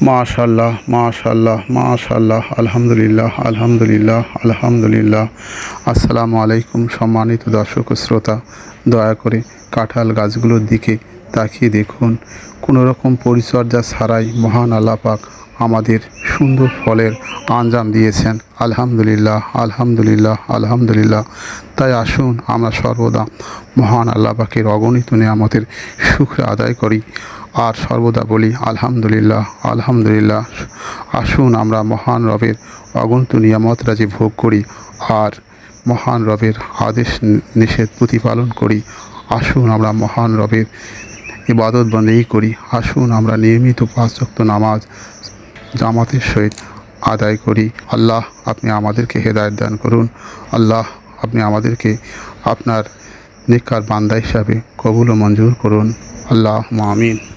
মাশাল্লাহ মাশাল্লাহ মাশাল্লাহ আলহামদুলিল্লাহ আলহামদুলিল্লাহ আলহামদুলিল্লাহ। আসসালামু আলাইকুম সম্মানিত দর্শক শ্রোতা, দয়া করে কাঁঠাল গাছগুলোর দিকে তাকিয়ে দেখুন। কোনো রকম পরিচর্যা ছাড়াই মহান আল্লাহ পাক আমাদের সুন্দর ফলের আঞ্জাম দিয়েছেন। আলহামদুলিল্লাহ আলহামদুলিল্লাহ আলহামদুলিল্লাহ। তাই আসুন আমরা সর্বদা মহান আল্লাহ পাকের অগণিত নিয়ামতের সুখ আদায় করি। আর সর্বদা বলি, আলহামদুলিল্লাহ আলহামদুলিল্লাহ। আসুন আমরা মহান রবের অগণিত নিয়ামত রাজি ভোগ করি আর মহান রবের আদেশ নিষেধ প্রতিপালন করি। আসুন আমরা মহান রবের ইবাদত বন্দেই করি। আসুন আমরা নিয়মিত পাঁচক্ত নামাজ জামাতের সহিত আদায় করি। আল্লাহ, আপনি আমাদেরকে হেদায়ত দান করুন। আল্লাহ, আপনি আমাদেরকে আপনার নিকার বান্দা হিসাবে কবুল ও মঞ্জুর করুন। আল্লাহ আমিন।